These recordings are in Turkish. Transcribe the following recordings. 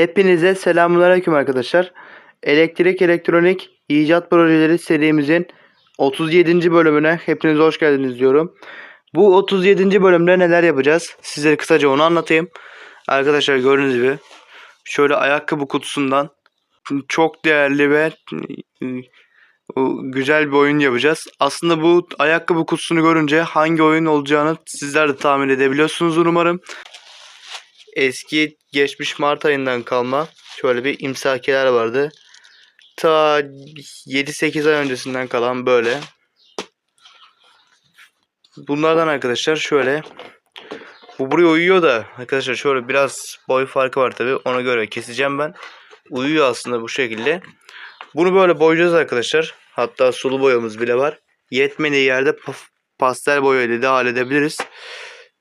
Hepinize selamünaleyküm arkadaşlar. Elektrik elektronik icat projeleri serimizin 37. bölümüne hepiniz hoş geldiniz diyorum. Bu 37. bölümde neler yapacağız? Size kısaca onu anlatayım. Arkadaşlar gördüğünüz gibi şöyle ayakkabı kutusundan çok değerli ve e, güzel bir oyun yapacağız. Aslında bu ayakkabı kutusunu görünce hangi oyun olacağını sizler de tahmin edebiliyorsunuz umarım eski geçmiş Mart ayından kalma şöyle bir imsakiler vardı. Ta 7-8 ay öncesinden kalan böyle. Bunlardan arkadaşlar şöyle bu buraya uyuyor da arkadaşlar şöyle biraz boy farkı var tabi ona göre keseceğim ben. Uyuyor aslında bu şekilde. Bunu böyle boyayacağız arkadaşlar. Hatta sulu boyamız bile var. Yetmediği yerde pastel boyayla da halledebiliriz.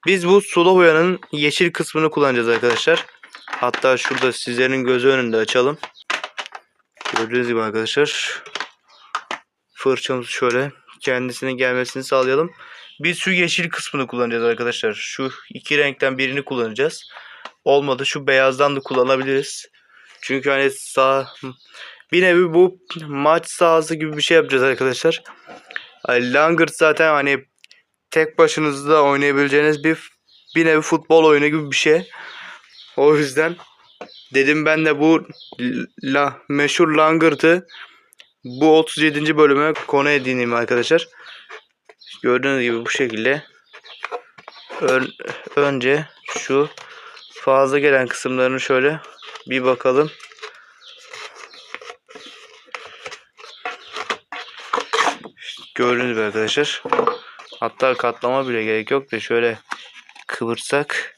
Biz bu sulu boyanın yeşil kısmını kullanacağız arkadaşlar. Hatta şurada sizlerin gözü önünde açalım. Gördüğünüz gibi arkadaşlar. Fırçamızı şöyle kendisine gelmesini sağlayalım. Biz şu yeşil kısmını kullanacağız arkadaşlar. Şu iki renkten birini kullanacağız. Olmadı şu beyazdan da kullanabiliriz. Çünkü hani sağ bir nevi bu maç sahası gibi bir şey yapacağız arkadaşlar. Langırt zaten hani tek başınızda oynayabileceğiniz bir bir nevi futbol oyunu gibi bir şey. O yüzden dedim ben de bu la, meşhur Langırt'ı bu 37. bölüme konu edineyim arkadaşlar. Gördüğünüz gibi bu şekilde Ön, önce şu fazla gelen kısımlarını şöyle bir bakalım. Gördüğünüz gibi arkadaşlar. Hatta katlama bile gerek yok da şöyle kıvırsak.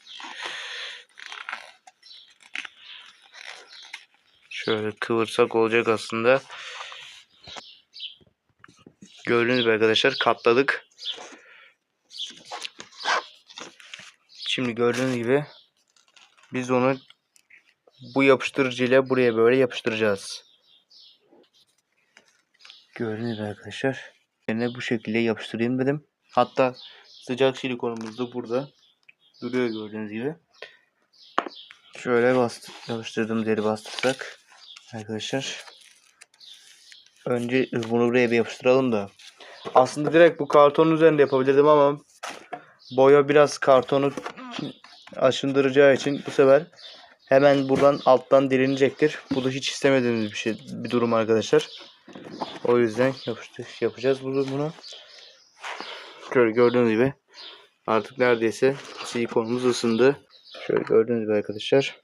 Şöyle kıvırsak olacak aslında. Gördüğünüz gibi arkadaşlar katladık. Şimdi gördüğünüz gibi biz onu bu yapıştırıcı ile buraya böyle yapıştıracağız. Gördüğünüz gibi arkadaşlar. Yerine bu şekilde yapıştırayım dedim. Hatta sıcak silikonumuz da burada duruyor gördüğünüz gibi. Şöyle bastır, yapıştırdığımız yeri bastırsak arkadaşlar. Önce bunu buraya bir yapıştıralım da. Aslında direkt bu kartonun üzerinde yapabilirdim ama boya biraz kartonu aşındıracağı için bu sefer hemen buradan alttan dilinecektir. Bu da hiç istemediğimiz bir şey bir durum arkadaşlar. O yüzden yapıştır, yapacağız bunu. Şöyle gördüğünüz gibi artık neredeyse silikonumuz ısındı. Şöyle gördüğünüz gibi arkadaşlar.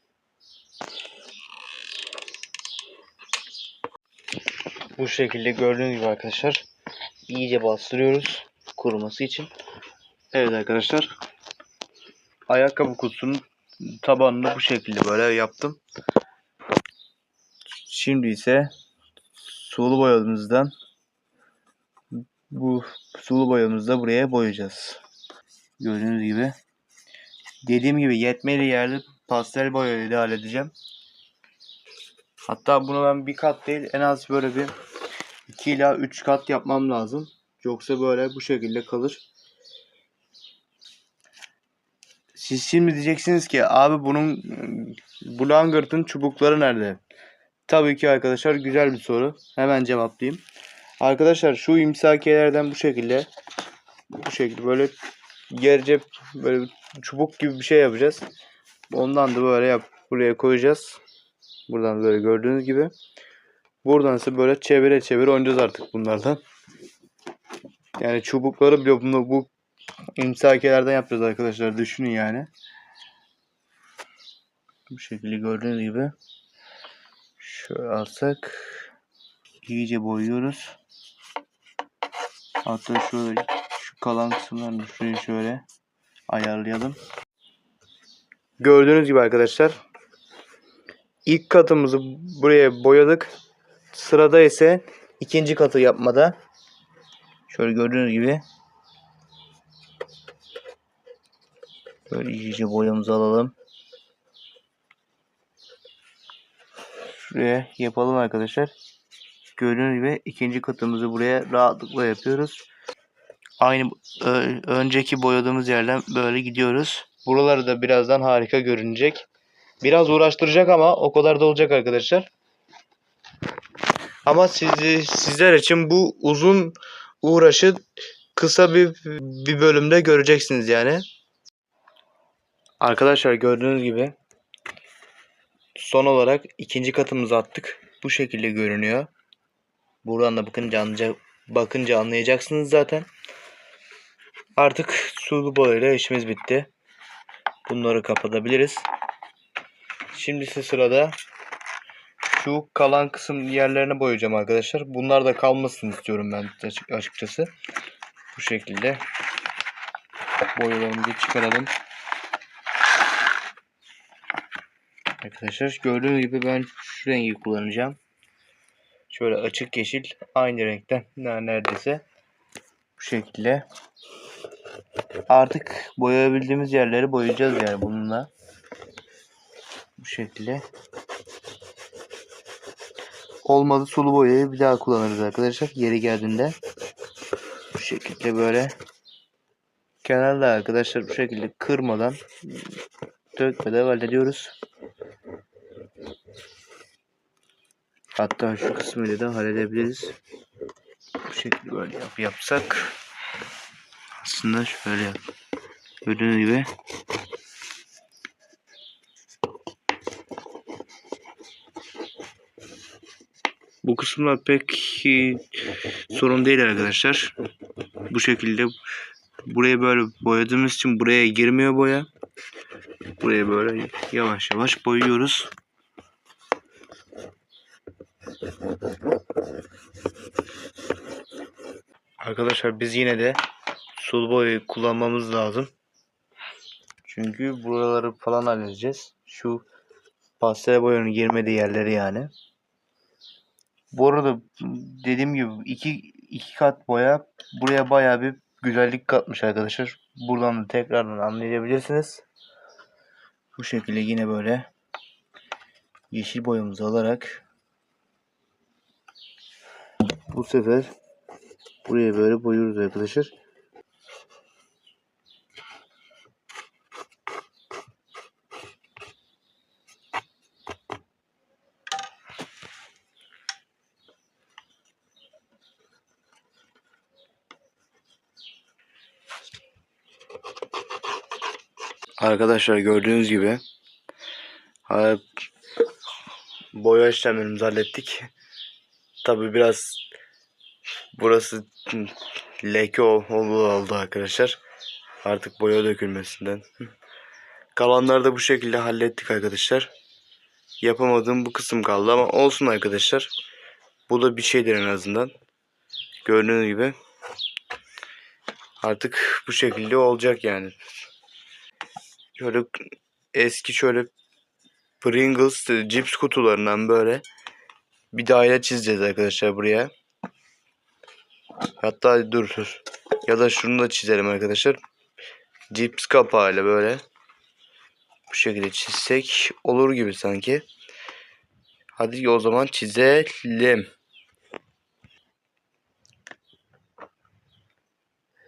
Bu şekilde gördüğünüz gibi arkadaşlar iyice bastırıyoruz kuruması için. Evet arkadaşlar. Ayakkabı kutusunun tabanını bu şekilde böyle yaptım. Şimdi ise sulu boyamızdan bu sulu boyamızı da buraya boyayacağız. Gördüğünüz gibi. Dediğim gibi yetmeli yerde pastel boyayla halledeceğim. Hatta bunu ben bir kat değil en az böyle bir 2 ila 3 kat yapmam lazım. Yoksa böyle bu şekilde kalır. Siz şimdi diyeceksiniz ki abi bunun bu çubukları nerede? Tabii ki arkadaşlar güzel bir soru. Hemen cevaplayayım. Arkadaşlar şu imsakiyelerden bu şekilde bu şekilde böyle yerce böyle çubuk gibi bir şey yapacağız. Ondan da böyle yap buraya koyacağız. Buradan böyle gördüğünüz gibi. Buradan ise böyle çevire çevire oynayacağız artık bunlardan. Yani çubukları bile bunu bu imsakiyelerden yapacağız arkadaşlar. Düşünün yani. Bu şekilde gördüğünüz gibi. Şöyle alsak iyice boyuyoruz. Hatta şöyle şu kalan kısımlarını şuraya şöyle ayarlayalım. Gördüğünüz gibi arkadaşlar ilk katımızı buraya boyadık. Sırada ise ikinci katı yapmada. Şöyle gördüğünüz gibi böyle iyice boyamızı alalım. Şuraya yapalım arkadaşlar. Gördüğünüz gibi ikinci katımızı buraya rahatlıkla yapıyoruz. Aynı önceki boyadığımız yerden böyle gidiyoruz. Buraları da birazdan harika görünecek. Biraz uğraştıracak ama o kadar da olacak arkadaşlar. Ama sizi, sizler için bu uzun uğraşı kısa bir, bir bölümde göreceksiniz yani. Arkadaşlar gördüğünüz gibi son olarak ikinci katımızı attık. Bu şekilde görünüyor. Buradan da bakınca, anlayacak, bakınca anlayacaksınız zaten. Artık sulu boyayla işimiz bitti. Bunları kapatabiliriz. Şimdi ise sırada şu kalan kısım yerlerine boyayacağım arkadaşlar. Bunlar da kalmasın istiyorum ben açık- açıkçası. Bu şekilde boyalarımızı çıkaralım. Arkadaşlar gördüğünüz gibi ben şu rengi kullanacağım. Şöyle açık yeşil aynı renkten ne- neredeyse bu şekilde. Artık boyayabildiğimiz yerleri boyayacağız yani bununla. Bu şekilde. Olmadı sulu boyayı bir daha kullanırız arkadaşlar yeri geldiğinde. Bu şekilde böyle kenarda arkadaşlar bu şekilde kırmadan dökmeden hallediyoruz. Hatta şu kısmıyla da halledebiliriz. Bu şekilde böyle yap yapsak aslında şöyle yap. Gördüğünüz gibi bu kısımlar pek sorun değil arkadaşlar. Bu şekilde buraya böyle boyadığımız için buraya girmiyor boya. Buraya böyle yavaş yavaş boyuyoruz. Arkadaşlar biz yine de sulu boyayı kullanmamız lazım. Çünkü buraları falan halledeceğiz. Şu pastel boyanın girmediği yerleri yani. Bu arada dediğim gibi iki, iki kat boya buraya bayağı bir güzellik katmış arkadaşlar. Buradan da tekrardan anlayabilirsiniz. Bu şekilde yine böyle yeşil boyamızı alarak bu sefer buraya böyle boyuyoruz arkadaşlar. Arkadaşlar gördüğünüz gibi boya işlemlerimizi hallettik. Tabi biraz burası leke ol- oldu, oldu arkadaşlar. Artık boya dökülmesinden. Kalanları da bu şekilde hallettik arkadaşlar. Yapamadığım bu kısım kaldı ama olsun arkadaşlar. Bu da bir şeydir en azından. Gördüğünüz gibi. Artık bu şekilde olacak yani. Şöyle eski şöyle Pringles cips kutularından böyle bir daire çizeceğiz arkadaşlar buraya. Hatta dur dur. Ya da şunu da çizelim arkadaşlar. Cips kapağıyla böyle bu şekilde çizsek olur gibi sanki. Hadi o zaman çizelim.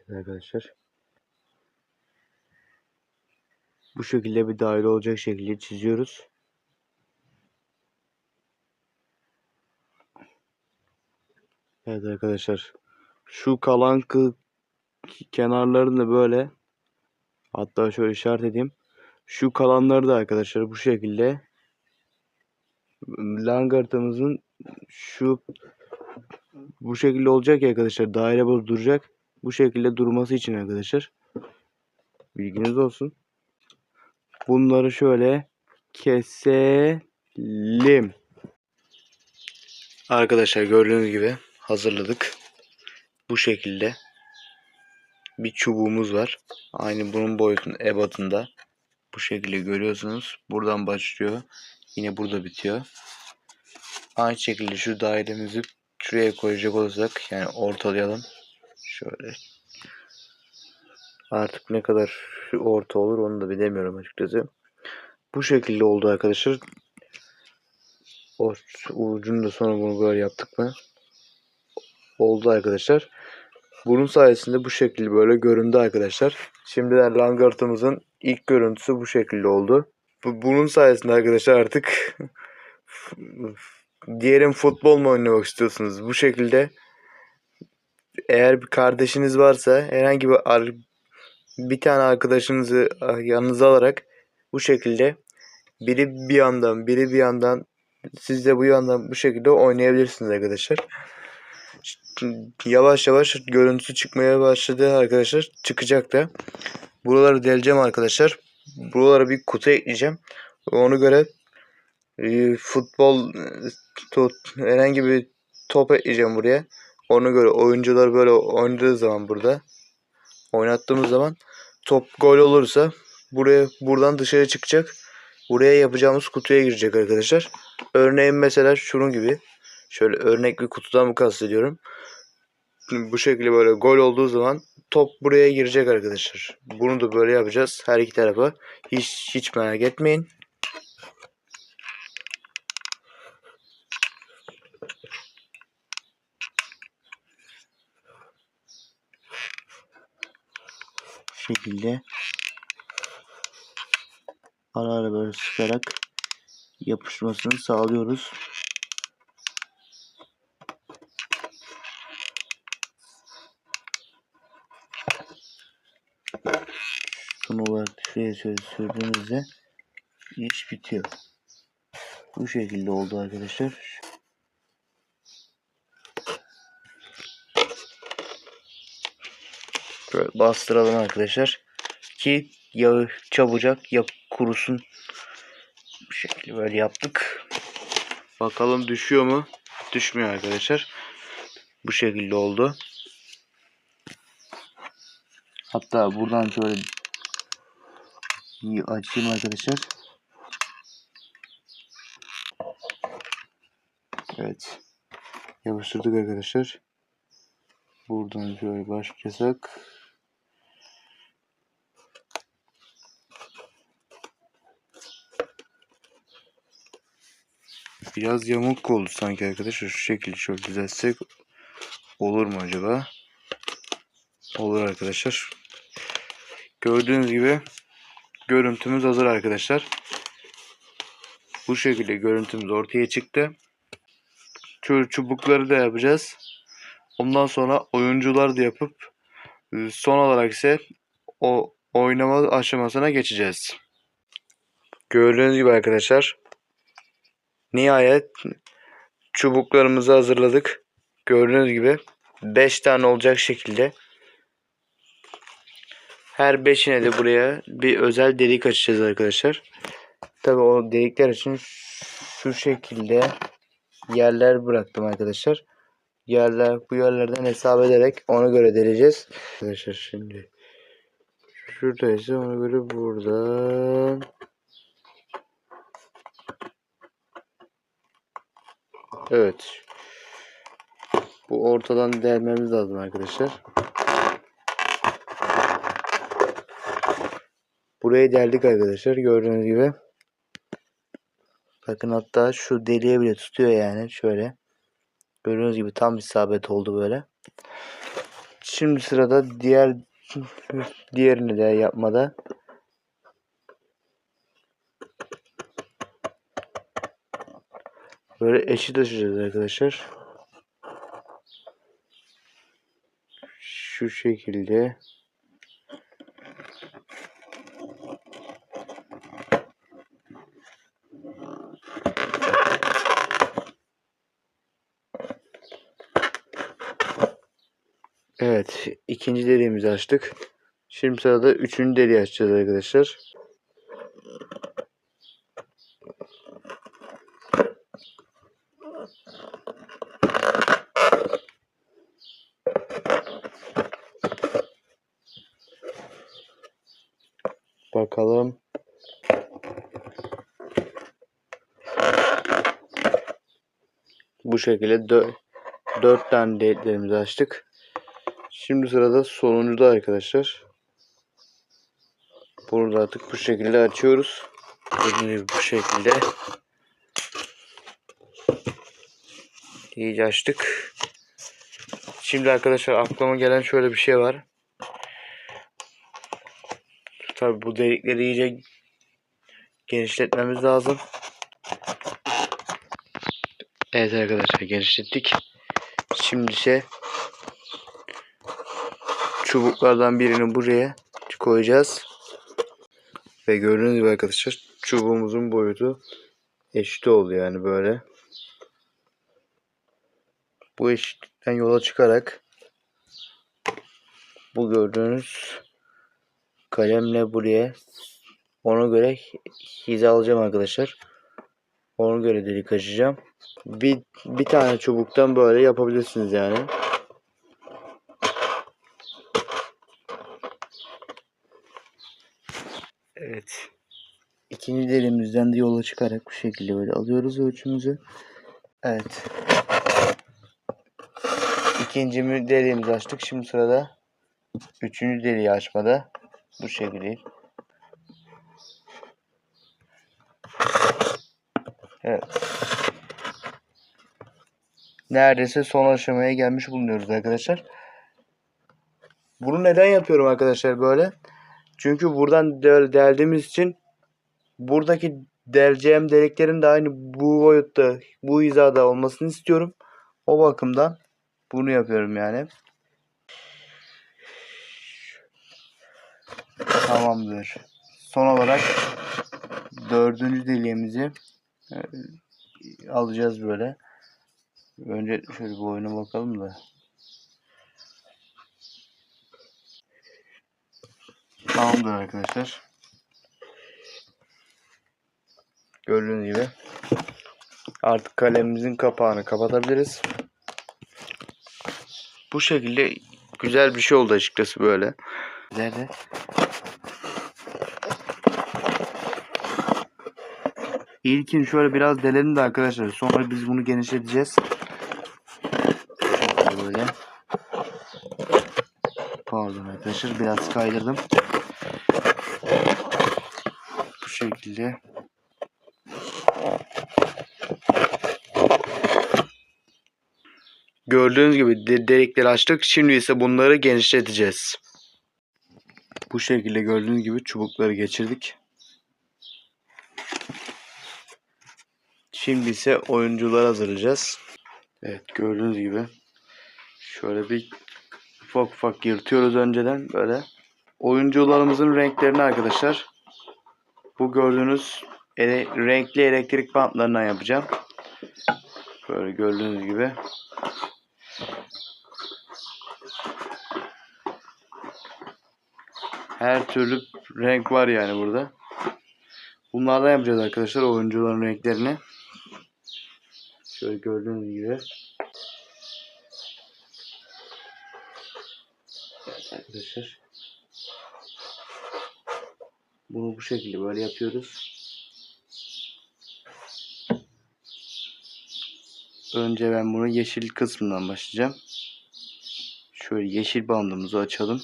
Arkadaşlar. Bu şekilde bir daire olacak şekilde çiziyoruz. Evet arkadaşlar. Şu kalan kı kenarlarını böyle hatta şöyle işaret edeyim. Şu kalanları da arkadaşlar bu şekilde langırtımızın şu bu şekilde olacak ya arkadaşlar. Daire boz duracak. Bu şekilde durması için arkadaşlar. Bilginiz olsun. Bunları şöyle keselim. Arkadaşlar gördüğünüz gibi hazırladık. Bu şekilde bir çubuğumuz var. Aynı bunun boyutun ebatında. Bu şekilde görüyorsunuz. Buradan başlıyor. Yine burada bitiyor. Aynı şekilde şu dairemizi şuraya koyacak olursak yani ortalayalım. Şöyle. Artık ne kadar orta olur onu da bilemiyorum açıkçası. Bu şekilde oldu arkadaşlar. O ucunu da sonra bunu böyle yaptık mı? Oldu arkadaşlar. Bunun sayesinde bu şekilde böyle göründü arkadaşlar. Şimdi de langırtımızın ilk görüntüsü bu şekilde oldu. bu- bunun sayesinde arkadaşlar artık diyelim futbol mu oynamak istiyorsunuz? Bu şekilde eğer bir kardeşiniz varsa herhangi bir bir tane arkadaşınızı yanınıza alarak bu şekilde biri bir yandan biri bir yandan siz de bu yandan bu şekilde oynayabilirsiniz arkadaşlar. Yavaş yavaş görüntüsü çıkmaya başladı arkadaşlar. Çıkacak da. Buraları deleceğim arkadaşlar. Buralara bir kutu ekleyeceğim. Ona göre e, futbol e, to- herhangi bir top ekleyeceğim buraya. Ona göre oyuncular böyle oynadığı zaman burada oynattığımız zaman top gol olursa buraya buradan dışarı çıkacak. Buraya yapacağımız kutuya girecek arkadaşlar. Örneğin mesela şunun gibi. Şöyle örnek bir kutudan mı kastediyorum. Bu şekilde böyle gol olduğu zaman top buraya girecek arkadaşlar. Bunu da böyle yapacağız her iki tarafa. Hiç hiç merak etmeyin. Şekilde ara ara böyle sıkarak yapışmasını sağlıyoruz. Son olarak şuraya şöyle sürdüğümüzde iş bitiyor. Bu şekilde oldu arkadaşlar. Böyle bastıralım arkadaşlar. Ki yağı çabucak yap kurusun. Bu şekilde böyle yaptık. Bakalım düşüyor mu? Düşmüyor arkadaşlar. Bu şekilde oldu. Hatta buradan şöyle iyi açayım arkadaşlar. Evet. Yapıştırdık arkadaşlar. Buradan şöyle başlasak. Biraz yamuk oldu sanki arkadaşlar. Şu şekilde şöyle düzeltsek olur mu acaba? Olur arkadaşlar. Gördüğünüz gibi görüntümüz hazır arkadaşlar. Bu şekilde görüntümüz ortaya çıktı. Çubukları da yapacağız. Ondan sonra oyuncular da yapıp e, son olarak ise o oynama aşamasına geçeceğiz. Gördüğünüz gibi arkadaşlar nihayet çubuklarımızı hazırladık. Gördüğünüz gibi 5 tane olacak şekilde her beşine de buraya bir özel delik açacağız arkadaşlar. Tabi o delikler için şu şekilde yerler bıraktım arkadaşlar. Yerler bu yerlerden hesap ederek ona göre deleceğiz. Arkadaşlar şimdi şuradaysa ona göre buradan Evet. Bu ortadan delmemiz lazım arkadaşlar. Burayı deldik arkadaşlar gördüğünüz gibi. Bakın hatta şu deliğe bile tutuyor yani şöyle. Gördüğünüz gibi tam isabet oldu böyle. Şimdi sırada diğer diğerini de yapmada. Böyle eşit açacağız arkadaşlar. Şu şekilde. Evet, ikinci deliğimizi açtık. Şimdi sırada üçüncü deliği açacağız arkadaşlar. Bakalım. Bu şekilde dö- dört tane deliklerimizi açtık. Şimdi sırada sonuncuda arkadaşlar. Burada artık bu şekilde açıyoruz. Gördüğünüz bu şekilde. İyice açtık. Şimdi arkadaşlar aklıma gelen şöyle bir şey var. Tabi bu delikleri iyice genişletmemiz lazım. Evet arkadaşlar genişlettik. Şimdi ise çubuklardan birini buraya koyacağız. Ve gördüğünüz gibi arkadaşlar çubuğumuzun boyutu eşit oldu yani böyle. Bu eşitlikten yola çıkarak bu gördüğünüz kalemle buraya ona göre hizalayacağım arkadaşlar. Ona göre delik açacağım. Bir, bir tane çubuktan böyle yapabilirsiniz yani. Evet. İkinci delimizden de yola çıkarak bu şekilde böyle alıyoruz ölçümüzü. Evet. İkinci deliğimizi açtık. Şimdi sırada üçüncü deliği açmada bu şekilde. Evet. Neredeyse son aşamaya gelmiş bulunuyoruz arkadaşlar. Bunu neden yapıyorum arkadaşlar böyle? Çünkü buradan del- deldiğimiz için buradaki deleceğim deliklerin de aynı bu boyutta, bu hizada olmasını istiyorum. O bakımdan bunu yapıyorum yani. Tamamdır. Son olarak dördüncü deliğimizi e, alacağız böyle. Önce şöyle bir bakalım da. Tamamdır arkadaşlar. Gördüğünüz gibi artık kalemimizin kapağını kapatabiliriz. Bu şekilde güzel bir şey oldu açıkçası böyle. Nerede? İlkin şöyle biraz delelim de arkadaşlar. Sonra biz bunu genişleteceğiz. Böyle. Pardon arkadaşlar biraz kaydırdım. Bu şekilde. Gördüğünüz gibi de- delikleri açtık. Şimdi ise bunları genişleteceğiz. Bu şekilde gördüğünüz gibi çubukları geçirdik. Şimdi ise oyuncular hazırlayacağız. Evet gördüğünüz gibi şöyle bir ufak ufak yırtıyoruz önceden böyle. Oyuncularımızın renklerini arkadaşlar bu gördüğünüz ele- renkli elektrik bantlarından yapacağım. Böyle gördüğünüz gibi. Her türlü renk var yani burada. Bunlardan yapacağız arkadaşlar oyuncuların renklerini. Şöyle gördüğünüz gibi. Arkadaşlar. Bunu bu şekilde böyle yapıyoruz. Önce ben bunu yeşil kısmından başlayacağım. Şöyle yeşil bandımızı açalım.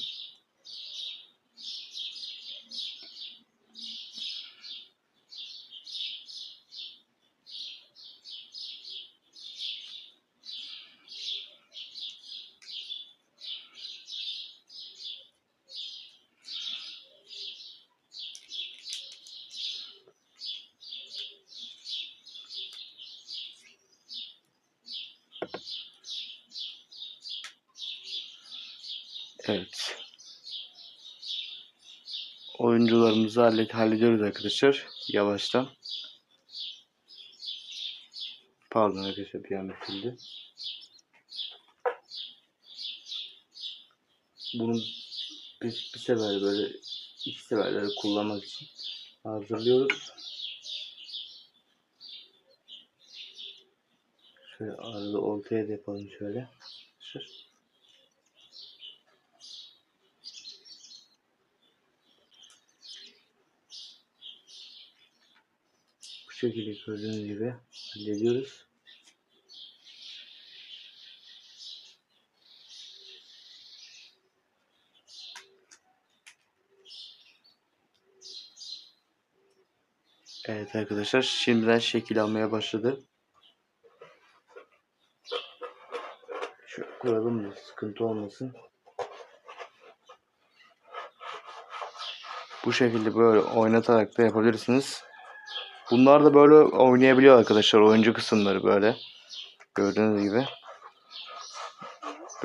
Evet. Oyuncularımızı hallet hallediyoruz arkadaşlar. Yavaştan. Pardon arkadaşlar bir an bitirdi. Bunu bir, bir sefer böyle iki seferleri kullanmak için hazırlıyoruz. Şöyle arada ortaya da yapalım şöyle. Arkadaşlar. Şekilde gördüğünüz gibi hallediyoruz. Evet arkadaşlar şimdiden şekil almaya başladı. Şu kuralım da sıkıntı olmasın. Bu şekilde böyle oynatarak da yapabilirsiniz. Bunlar da böyle oynayabiliyor arkadaşlar. Oyuncu kısımları böyle. Gördüğünüz gibi.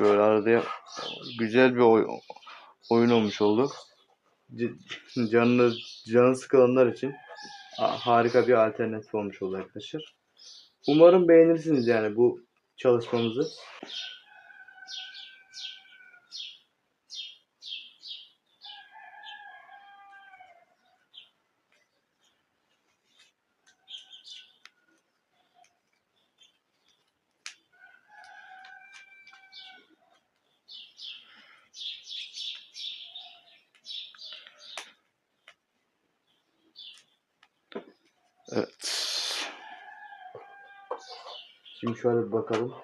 Böyle arada güzel bir oy- oyun olmuş oldu. C- Canını, canı sıkılanlar için harika bir alternatif olmuş oldu arkadaşlar. Umarım beğenirsiniz yani bu çalışmamızı. Evet. Şimdi şöyle bir bakalım.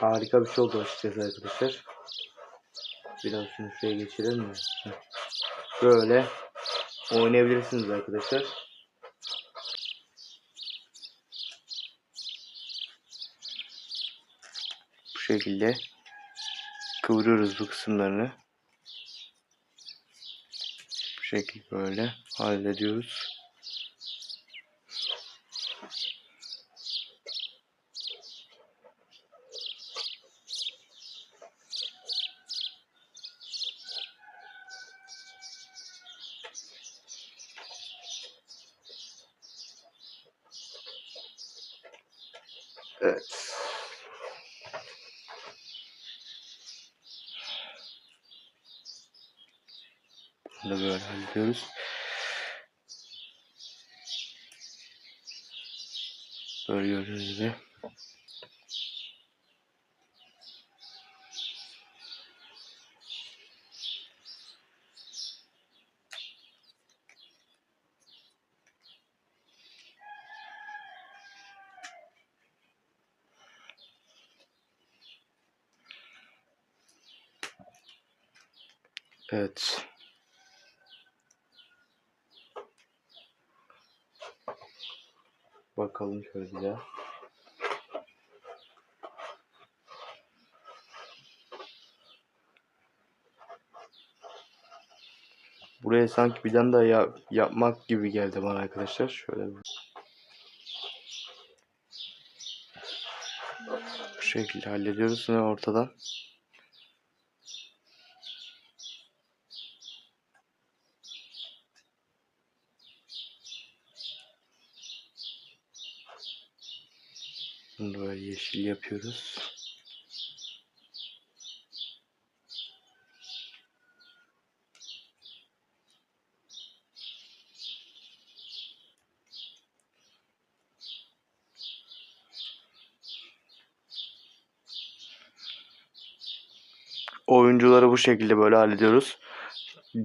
Harika bir şey oldu açıkçası arkadaşlar. Biraz şunu şuraya geçirelim mi? Böyle oynayabilirsiniz arkadaşlar. Bu şekilde kıvırıyoruz bu kısımlarını. Bu şekilde böyle hallediyoruz. Bunu böyle hallediyoruz. Böyle gördüğünüz gibi. Evet. Bakalım şöyle. Buraya sanki bir tane daha ya- yapmak gibi geldi bana arkadaşlar. Şöyle bu şekilde hallediyoruz ve ortadan. Bunu da yeşil yapıyoruz. Oyuncuları bu şekilde böyle hallediyoruz.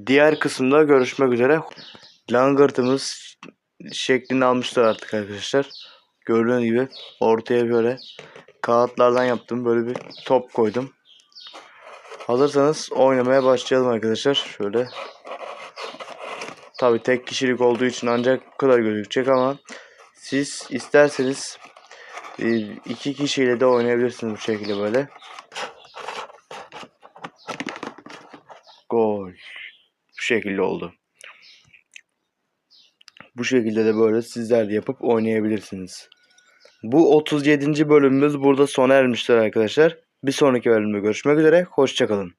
Diğer kısımda görüşmek üzere. Langırtımız şeklini almışlar artık arkadaşlar. Gördüğünüz gibi ortaya böyle kağıtlardan yaptım. Böyle bir top koydum. Hazırsanız oynamaya başlayalım arkadaşlar. Şöyle. Tabi tek kişilik olduğu için ancak bu kadar gözükecek ama siz isterseniz e, iki kişiyle de oynayabilirsiniz bu şekilde böyle. Gol. Bu şekilde oldu. Bu şekilde de böyle sizler de yapıp oynayabilirsiniz. Bu 37. bölümümüz burada sona ermiştir arkadaşlar. Bir sonraki bölümde görüşmek üzere. Hoşçakalın.